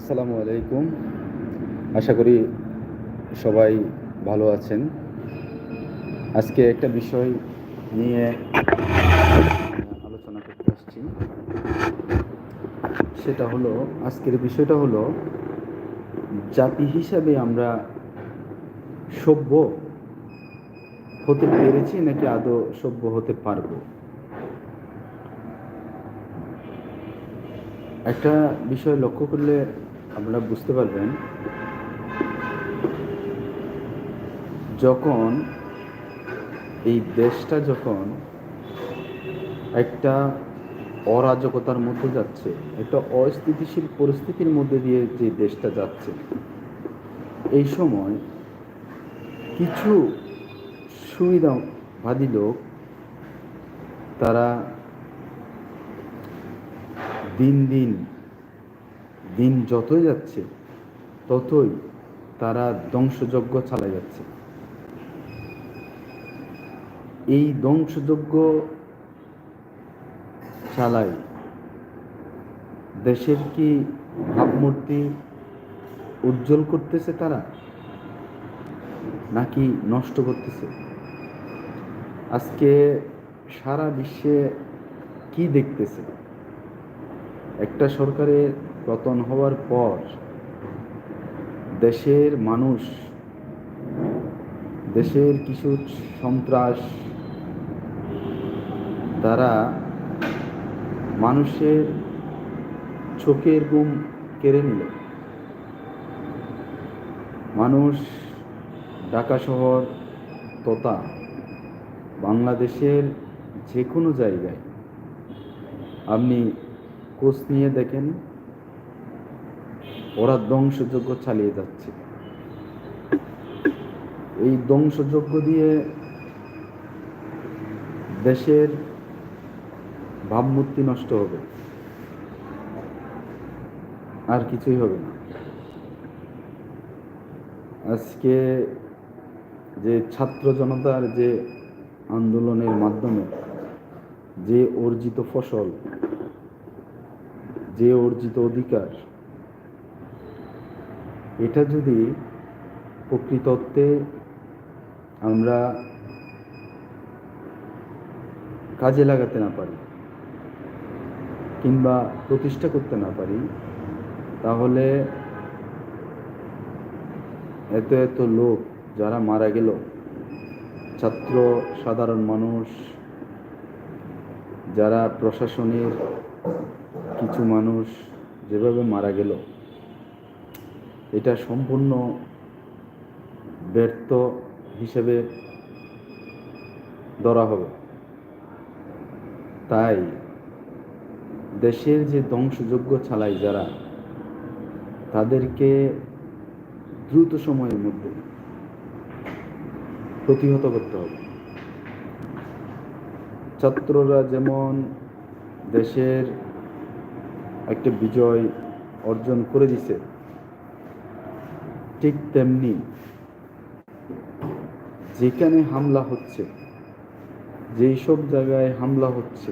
আসসালামু আলাইকুম। আশা করি সবাই ভালো আছেন। আজকে একটা বিষয় নিয়ে আলোচনা করতে আসছি। সেটা হলো, আজকের বিষয়টা হলো, জাতি হিসাবে আমরা সভ্য হতে পেরেছি নাকি আদৌ সভ্য হতে পারব? একটা বিষয় লক্ষ্য করলে আপনারা বুঝতে পারবেন, যখন এই দেশটা যখন একটা অরাজকতার মধ্যে যাচ্ছে, একটা অস্থিতিশীল পরিস্থিতির মধ্যে দিয়ে যে দেশটা যাচ্ছে, এই সময় কিছু সুবিধাবাদী লোক, তারা দিন দিন দিন যতই যাচ্ছে, ততই তারা ধ্বংসযজ্ঞ চালাই যাচ্ছে। এই ধ্বংসযজ্ঞ চালাই দেশের কি ভাবমূর্তি উজ্জ্বল করতেছে তারা, নাকি নষ্ট করতেছে? আজকে সারা বিশ্বে কি দেখতেছে? একটা সরকারের পতন হওয়ার পর দেশের মানুষ, দেশের কিছু সন্ত্রাস তারা মানুষের চোখের গুম কেড়ে নিল। মানুষ, ঢাকা শহর তথা বাংলাদেশের যে কোনো জায়গায় আপনি কোচ নিয়ে দেখেন। ওরা ধ্বংসযজ্ঞ চালিয়ে যাচ্ছে। এই ধ্বংসযজ্ঞ দিয়ে দেশের ভাবমূর্তি নষ্ট হবে। আর কিছুই হবে না। আজকে যে ছাত্র জনতার যে আন্দোলনের মাধ্যমে যে অর্জিত ফসল, যে অর্জিত অধিকার এটা যদি প্রকৃতত্বে আমরা কাজে লাগাতে না পারি কিংবা প্রতিষ্ঠা করতে না পারি, তাহলে এত এত লোক যারা মারা গেল, ছাত্র, সাধারণ মানুষ, যারা প্রশাসনের কিছু মানুষ যেভাবে মারা গেল এটা সম্পূর্ণ ব্যর্থ হিসেবে ধরা হবে। তাই দেশের যে ধ্বংসযোগ্য চালাই যারা, তাদেরকে দ্রুত সময়ের মধ্যে প্রতিহত করতে হবে। ছাত্ররা যেমন দেশের একটা বিজয় অর্জন করে দিছে ঠিক তেমনি যেখানে হামলা হচ্ছে, যেই সব জায়গায় হামলা হচ্ছে,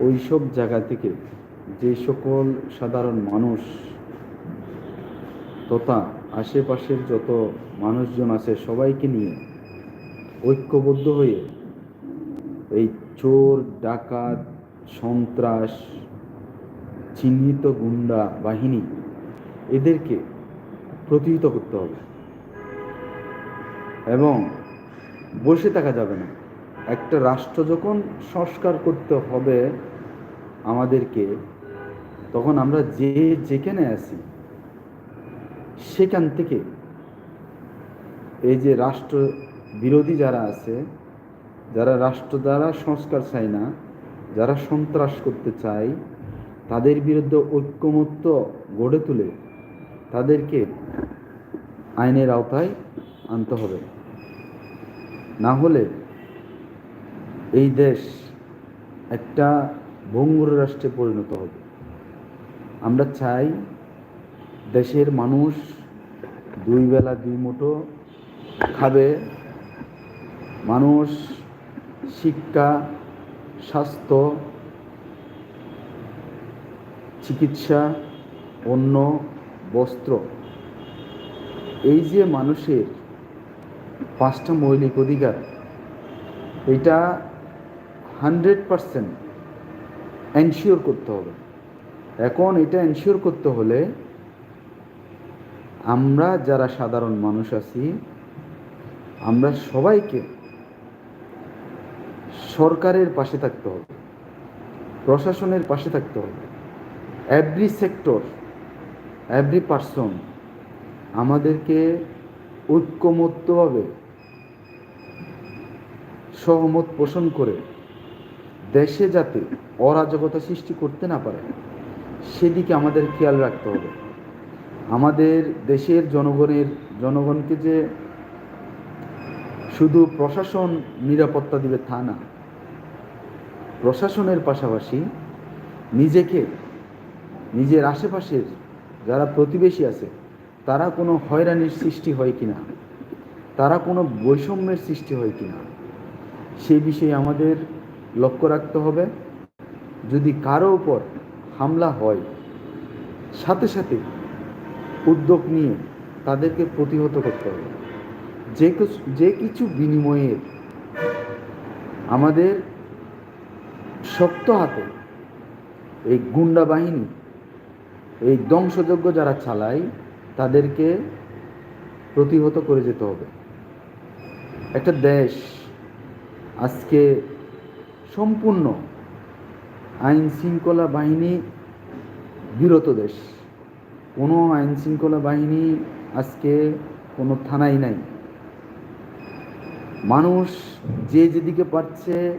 ওই সব জায়গা থেকে যে সকল সাধারণ মানুষ তথা আশেপাশের যত মানুষজন আছে সবাইকে নিয়ে ঐক্যবদ্ধ হয়ে এই চোর, ডাকাত, সন্ত্রাস, চিহ্নিত গুন্ডা বাহিনী এদেরকে প্রতিহিত করতে হবে। এবং বসে থাকা যাবে না। একটা রাষ্ট্র যখন সংস্কার করতে হবে আমাদেরকে, তখন আমরা যে যেখানে আছি, সেখান থেকে এই যে রাষ্ট্র বিরোধী যারা আছে, যারা রাষ্ট্র দ্বারা সংস্কার চায় না, যারা সন্ত্রাস করতে চায়, তাদের বিরুদ্ধে ঐক্যমত্য গড়ে তুলে তাদেরকে আইনের আওতায় আনতে হবে। না হলে এই দেশ একটা ভঙ্গুর রাষ্ট্রে পরিণত হবে। আমরা চাই দেশের মানুষ দুই বেলা দুই মুঠো খাবে। মানুষ শিক্ষা, স্বাস্থ্য, চিকিৎসা অন্য বস্ত্র। এই যে মানুষের পাঁচটা মৌলিক অধিকার, এটা হান্ড্রেড পারসেন্ট এনশিওর করতে হবে। এখন এটা এনশিওর করতে হলে আমরা যারা সাধারণ মানুষ আছি, আমরা সবাইকে সরকারের পাশে থাকতে হবে, প্রশাসনের পাশে থাকতে হবে। এভরি সেক্টর এভরি পার্সন আমাদেরকে ঐক্যমত্যভাবে সহমত পোষণ করে, দেশে যাতে অরাজকতা সৃষ্টি করতে না পারে, সেদিকে আমাদের খেয়াল রাখতে হবে। আমাদের দেশের জনগণের, জনগণকে যে শুধু প্রশাসন নিরাপত্তা দিবে তা না, প্রশাসনের পাশাপাশি নিজেকে, নিজের আশেপাশের যারা প্রতিবেশী আছে, তারা কোনো হয়রানির সৃষ্টি হয় কি না তারা কোনো বৈষম্যের সৃষ্টি হয় কি না সেই বিষয়ে আমাদের লক্ষ্য রাখতে হবে। যদি কারও উপর হামলা হয়, সাথে সাথে উদ্যোগ নিয়ে তাদেরকে প্রতিহত করতে হবে। যে যে কিছু বিনিময়ে আমাদের শক্ত হাতে এই গুন্ডা বাহিনী এই ধ্বংসযজ্ঞ যারা চালায়, তাদেরকে প্রতিহত করে যেতে হবে। একটা দেশ আজকে সম্পূর্ণ আইন শৃঙ্খলা বাহিনী বিরত দেশ। কোনো আইন শৃঙ্খলা বাহিনী আজকে কোনো থানাই নাই। মানুষ যে যেদিকে পারছে,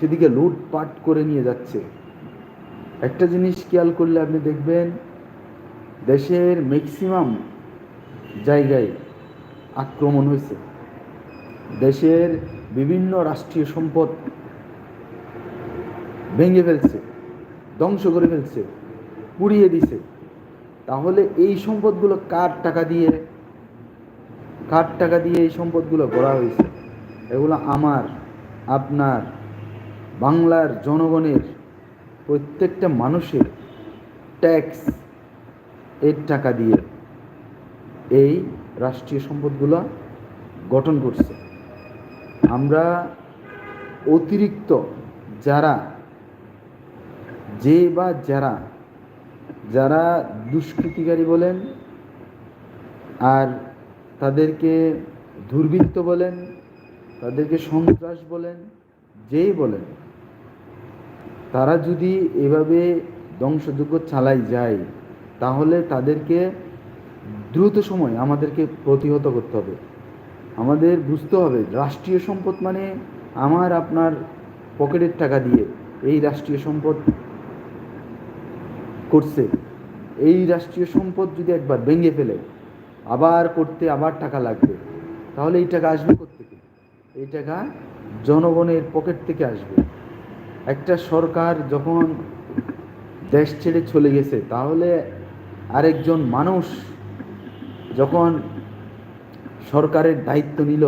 সেদিকে লুটপাট করে নিয়ে যাচ্ছে। একটা জিনিস খেয়াল করলে আপনি দেখবেন দেশের ম্যাক্সিমাম জায়গায় আক্রমণ হয়েছে। দেশের বিভিন্ন রাষ্ট্রীয় সম্পদ ভেঙে ফেলছে, ধ্বংস করে ফেলছে, পুড়িয়ে দিছে। তাহলে এই সম্পদগুলো কার টাকা দিয়ে, কার টাকা দিয়ে এই সম্পদগুলো গড়া হয়েছে? এগুলো আমার, আপনার, বাংলার জনগণের, প্রত্যেকটা মানুষের ট্যাক্স এর টাকা দিয়ে এই রাষ্ট্রীয় সম্পদগুলো গঠন করছে। আমরা অতিরিক্ত যারা, যে বা যারা যারা দুষ্কৃতিকারী বলেন আর তাদেরকে দুর্বৃত্ত বলেন, তাদেরকে সন্ত্রাস বলেন যেই বলেন, তারা যদি এভাবে ধ্বংসযোগ্য চালাই যায় তাহলে তাদেরকে দ্রুত সময় আমাদেরকে প্রতিহত করতে হবে। আমাদের বুঝতে হবে রাষ্ট্রীয় সম্পদ মানে আমার, আপনার পকেটের টাকা দিয়ে এই রাষ্ট্রীয় সম্পদ করছে। এই রাষ্ট্রীয় সম্পদ যদি একবার ভেঙে ফেলে, আবার করতে আবার টাকা লাগবে, তাহলে এই টাকা আসবে কোথেকে এই টাকা জনগণের পকেট থেকে আসবে। একটা সরকার যখন দেশ ছেড়ে চলে গেছে, তাহলে আরেকজন মানুষ যখন সরকারের দায়িত্ব নিল,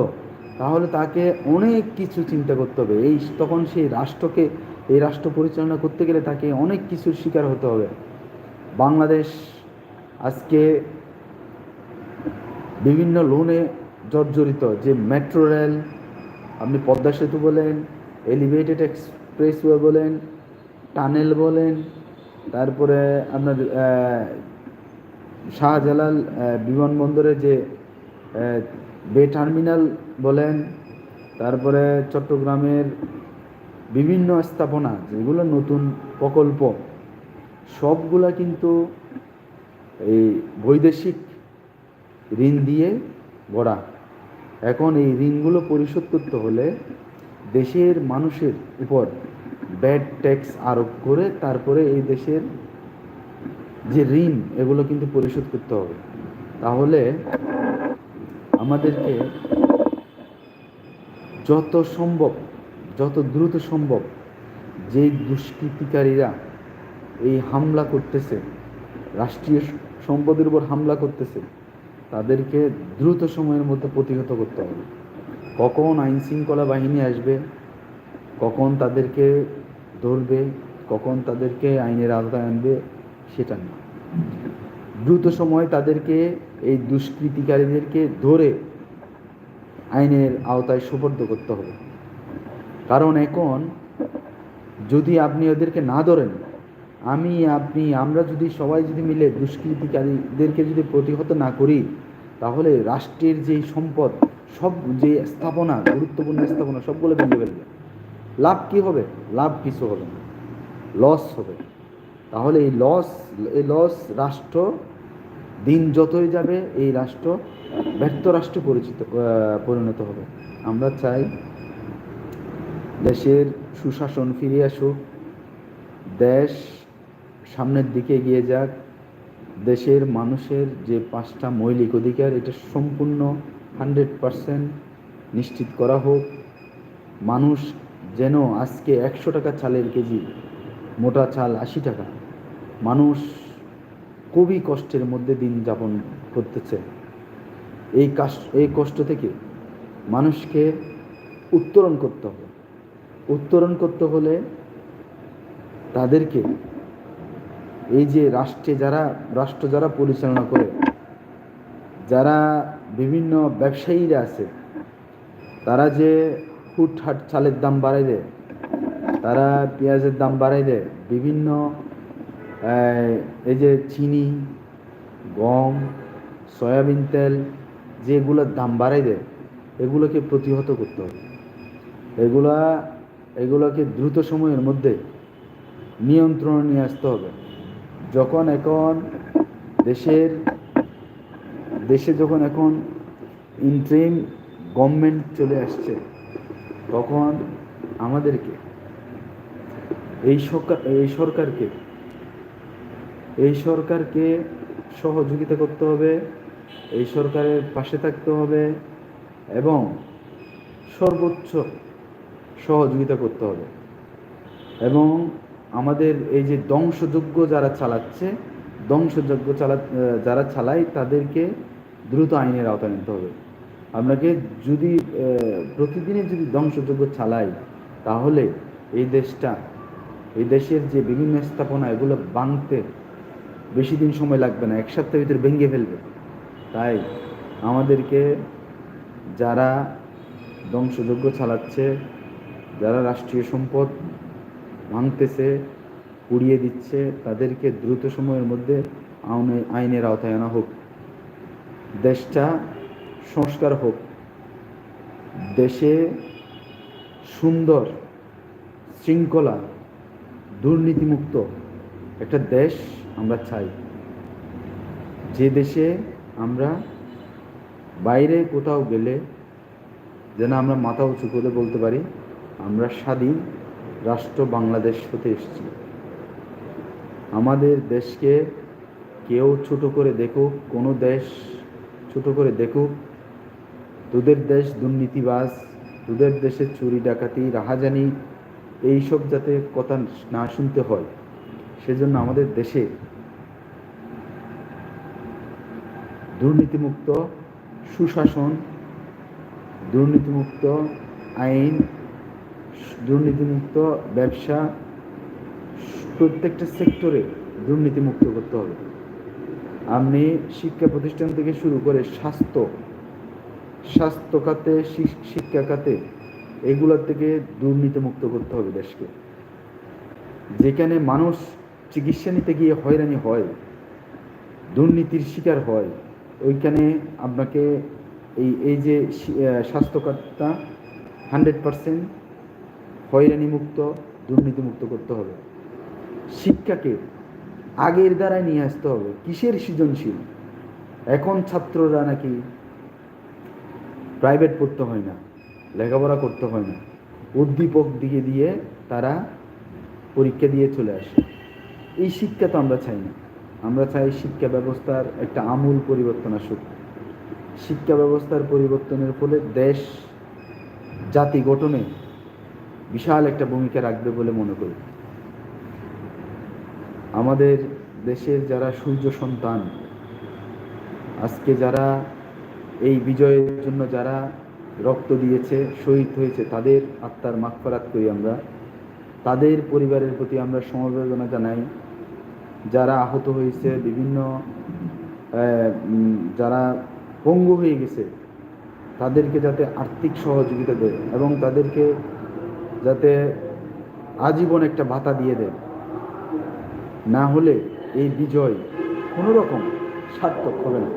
তাহলে তাকে অনেক কিছু চিন্তা করতে হবে। এই তখন সেই রাষ্ট্রকে, এই রাষ্ট্র পরিচালনা করতে গেলে তাকে অনেক কিছুর শিকার হতে হবে। বাংলাদেশ আজকে বিভিন্ন লোনে জর্জরিত, যে মেট্রো রেল আপনি পদ্মা সেতু বলেন এলিভেটেড এক্সপ্রেসওয়ে বলেন টানেল বলেন, তারপরে আপনার শাহজালাল বিমানবন্দরে যে বে টার্মিনাল বলেন, তারপরে চট্টগ্রামের বিভিন্ন স্থাপনা, যেগুলো নতুন প্রকল্প, সবগুলা কিন্তু এই বৈদেশিক ঋণ দিয়ে গড়া এখন এই ঋণগুলো পরিশোধ করতে হলে দেশের মানুষের উপর ব্যাড ট্যাক্স আরোপ করে, তারপরে এই দেশের যে ঋণ, এগুলো কিন্তু পরিশোধ করতে হবে। তাহলে আমাদেরকে যত সম্ভব, যত দ্রুত সম্ভব যে দুষ্কৃতিকারীরা এই হামলা করতেছে, রাষ্ট্রীয় সম্পদের উপর হামলা করতেছে, তাদেরকে দ্রুত সময়ের মধ্যে প্রতিহত করতে হবে। কখন আইন শৃঙ্খলা বাহিনী আসবে, কখন তাদেরকে ধরবে, কখন তাদেরকে আইনের আওতায় আনবে সেটা না দ্রুত সময় তাদেরকে, এই দুষ্কৃতিকারীদেরকে ধরে আইনের আওতায় সুপর্দ করতে হবে। কারণ এখন যদি আপনি ওদেরকে না ধরেন, আমি, আপনি, আমরা যদি সবাই যদি মিলে দুষ্কৃতিকারীদেরকে যদি প্রতিহত না করি, তাহলে রাষ্ট্রের যে সম্পদ, সব যে স্থাপনা, গুরুত্বপূর্ণ স্থাপনা, সবগুলো ভেঙে ফেলবে। লাভ কি হবে? লাভ কিছু হবে না। লস হবে। তাহলে এই লস এই লস রাষ্ট্র দিন যতই যাবে, এই রাষ্ট্র ব্যর্থ রাষ্ট্রে পরিচিত পরিণত হবে। আমরা চাই দেশের সুশাসন ফিরে আসুক, দেশ সামনের দিকে এগিয়ে যাক, দেশের মানুষের যে পাঁচটা মৌলিক অধিকার, এটা সম্পূর্ণ হান্ড্রেড পারসেন্ট নিশ্চিত করা হোক। মানুষ যেন আজকে একশো টাকা চালের কেজি মোটা চাল আশি টাকা মানুষ খুবই কষ্টের মধ্যে দিন যাপন করতেছে। এই কাশ- এই কষ্ট থেকে মানুষকে উত্তরণ করতে হবে। উত্তরণ করতে হলে তাদেরকে এই যে রাষ্ট্রে যারা, রাষ্ট্র যারা পরিচালনা করে, যারা বিভিন্ন ব্যবসায়ীরা আছে, তারা যে হুটহাট চালের দাম বাড়াই দেয়, তারা পেঁয়াজের দাম বাড়াই দেয়, বিভিন্ন এই যে চিনি, গম, সয়াবিন তেল যেগুলোর দাম বাড়াই দেয়, এগুলোকে প্রতিহত করতে হবে। এগুলা, এগুলোকে দ্রুত সময়ের মধ্যে নিয়ন্ত্রণে নিয়ে আসতে হবে। যখন এখন দেশের, দেশে যখন এখন ইন্ট্রিম গভর্নমেন্ট চলে আসছে, তখন আমাদেরকে, এই সরকার, এই সরকারকে এই সরকারকে সহযোগিতা করতে হবে এই সরকারের পাশে থাকতে হবে এবং সর্বোচ্চ সহযোগিতা করতে হবে। এবং আমাদের এই যে ধ্বংসযজ্ঞ যারা চালাচ্ছে ধ্বংসযজ্ঞ চালা যারা চালায় তাদেরকে দ্রুত আইনের আওতায় নিতে হবে। আপনাকে যদি আহ, প্রতিদিনই যদি ধ্বংসযজ্ঞ চালাই তাহলে এই দেশটা এই দেশের যে বিভিন্ন স্থাপনা এগুলো ভাঙতে বেশি দিন সময় লাগবে না, এক সপ্তাহের ভিতরে ভেঙে ফেলবে। তাই আমাদেরকে যারা ধ্বংসযজ্ঞ চালাচ্ছে, যারা রাষ্ট্রীয় সম্পদ ভাঙতেছে, পুড়িয়ে দিচ্ছে, তাদেরকে দ্রুত সময়ের মধ্যে আইনে- আইনের আওতায় আনা হোক। দেশটা সংস্কার হোক। দেশে সুন্দর শৃঙ্খলা, দুর্নীতিমুক্ত একটা দেশ আমরা চাই। যে দেশে আমরা বাইরে কোথাও গেলে যেন আমরা মাথা উঁচু করে বলতে পারি, আমরা স্বাধীন রাষ্ট্র বাংলাদেশ হতে এসেছি। আমাদের দেশকে কেউ ছোট করে দেখুক, কোনো দেশ ছোট করে দেখুক তোদের দেশ দুর্নীতিবাজ তোদের দেশে চুরি, ডাকাতি, রাহাজানি, এইসব যাতে কথা না শুনতে হয়, সেজন্য আমাদের দেশে দুর্নীতিমুক্ত সুশাসন, দুর্নীতিমুক্ত আইন, দুর্নীতিমুক্ত ব্যবসা, প্রত্যেকটা সেক্টরে দুর্নীতিমুক্ত করতে হবে। আপনি শিক্ষা প্রতিষ্ঠান থেকে শুরু করে স্বাস্থ্য স্বাস্থ্য খাতে শিক্ষা খাতে, এগুলোর থেকে দুর্নীতিমুক্ত করতে হবে দেশকে। যেখানে মানুষ চিকিৎসা নিতে গিয়ে হয়রানি হয়, দুর্নীতির শিকার হয় ওইখানে আপনাকে এই এই যে স্বাস্থ্যকর্তা হান্ড্রেড পারসেন্ট হয়রানি মুক্ত দুর্নীতিমুক্ত করতে হবে। শিক্ষাকে আগের দ্বারাই নিয়ে আসতে হবে। কিসের সৃজনশীল? এখন ছাত্ররা নাকি প্রাইভেট পড়তে হয় না, লেখাপড়া করতে হয় না। উদ্দীপক দিয়ে দিয়ে তারা পরীক্ষা দিয়ে চলে আসে। এই শিক্ষা তো আমরা চাই না। আমরা চাই শিক্ষা ব্যবস্থার একটা আমূল পরিবর্তন আসুক। শিক্ষা ব্যবস্থার পরিবর্তনের ফলে দেশ, জাতি গঠনে বিশাল একটা ভূমিকা রাখবে বলে মনে করি। আমাদের দেশের যারা সূর্য সন্তান, আজকে যারা এই বিজয়ের জন্য যারা রক্ত দিয়েছে, শহীদ হয়েছে, তাদের আত্মার মাগফারাত করি আমরা। তাদের পরিবারের প্রতি আমরা সমবেদনা জানাই। যারা আহত হয়েছে, বিভিন্ন যারা পঙ্গু হয়ে গেছে, তাদেরকে যাতে আর্থিক সহযোগিতা দেয় এবং তাদেরকে যাতে আজীবন একটা ভাতা দিয়ে দেয়। না হলে এই বিজয় কোনো রকম সার্থক হবে না।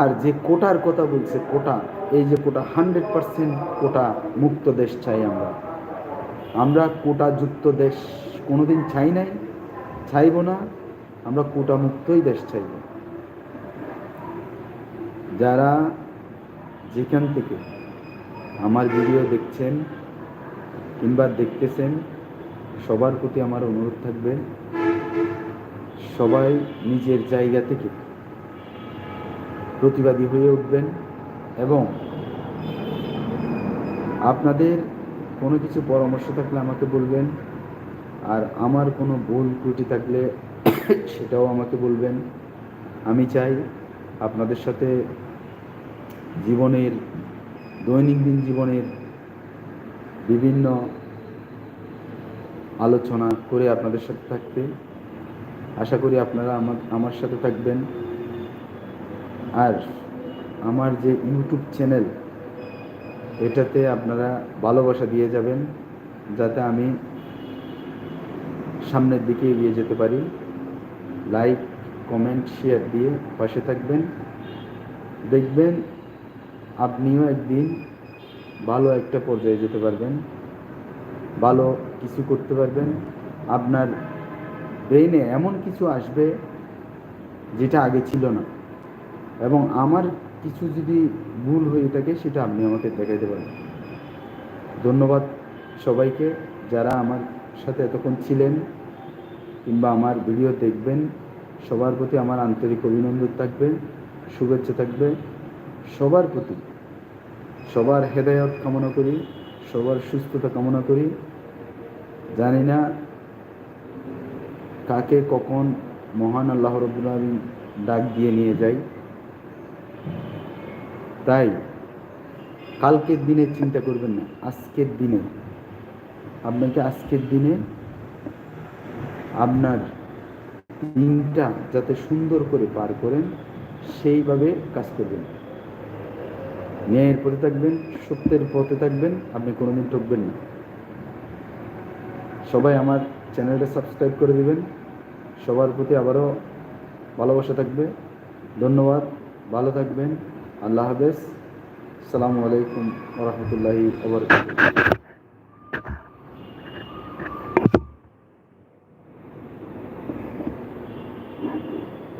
আর যে কোটার কথা বলছে, কোটা, এই যে কোটা, হান্ড্রেড পার্সেন্ট কোটা মুক্ত দেশ চাই আমরা। আমরা কোটা যুক্ত দেশ কোনোদিন চাই নাই। চাইব না, আমরা কোটা মুক্তই দেশ চাইব। যারা যেখান থেকে আমার ভিডিও দেখছেন কিংবা দেখতেছেন, সবার প্রতি আমার অনুরোধ থাকবে, সবাই নিজের জায়গা থেকে প্রতিবাদী হয়ে উঠবেন এবং আপনাদের কোনো কিছু পরামর্শ থাকলে আমাকে বলবেন। আর আমার কোনো ভুল ত্রুটি থাকলে সেটাও আমাকে বলবেন। আমি চাই আপনাদের সাথে জীবনের, দৈনন্দিন জীবনের বিভিন্ন আলোচনা করে আপনাদের সাথে থাকতে। আশা করি আপনারা আমার আমার সাথে থাকবেন। আর আমার যে ইউটিউব চ্যানেল, এটাতে আপনারা ভালোবাসা দিয়ে যাবেন, যাতে আমি সামনের দিকে এগিয়ে যেতে পারি। লাইক কমেন্ট শেয়ার দিয়ে পাশে থাকবেন। দেখবেন আপনিও একদিন ভালো একটা পর্যায়ে যেতে পারবেন। ভালো কিছু করতে পারবেন। আপনার ব্রেইনে এমন কিছু আসবে যেটা আগে ছিল না। এবং আমার কিছু যদি ভুল হয়ে থাকে সেটা আপনি আমাকে দেখাইতে পারেন ধন্যবাদ সবাইকে যারা আমার সাথে এতক্ষণ ছিলেন। কিংবা আমার ভিডিও দেখবেন, সবার প্রতি আমার আন্তরিক অভিনন্দন থাকবে, শুভেচ্ছা থাকবে। সবার প্রতি সবার হেদায়ত কামনা করি, সবার সুস্থতা কামনা করি। জানি না কাকে কখন মহান আল্লাহ রব্বুল আলামিন ডাক দিয়ে নিয়ে যাই তাই কালকের দিনে চিন্তা করবেন না, আজকের দিনে। আপনাকে আজকের দিনে আপনার দিনটা যাতে সুন্দর করে পার করেন, সেইভাবে কাজ করবেন। ন্যায়ের পথে থাকবেন, সত্যের পথে থাকবেন, আপনি কোনোদিন ঠকবেন না। সবাই আমার চ্যানেলটা সাবস্ক্রাইব করে দেবেন। সবার প্রতি আবারও ভালোবাসা থাকবে। ধন্যবাদ, ভালো থাকবেন। আল্লাহ হাফেজ। সালামু আলাইকুম ওরহমতুল্লাহি ওবরকাতুহ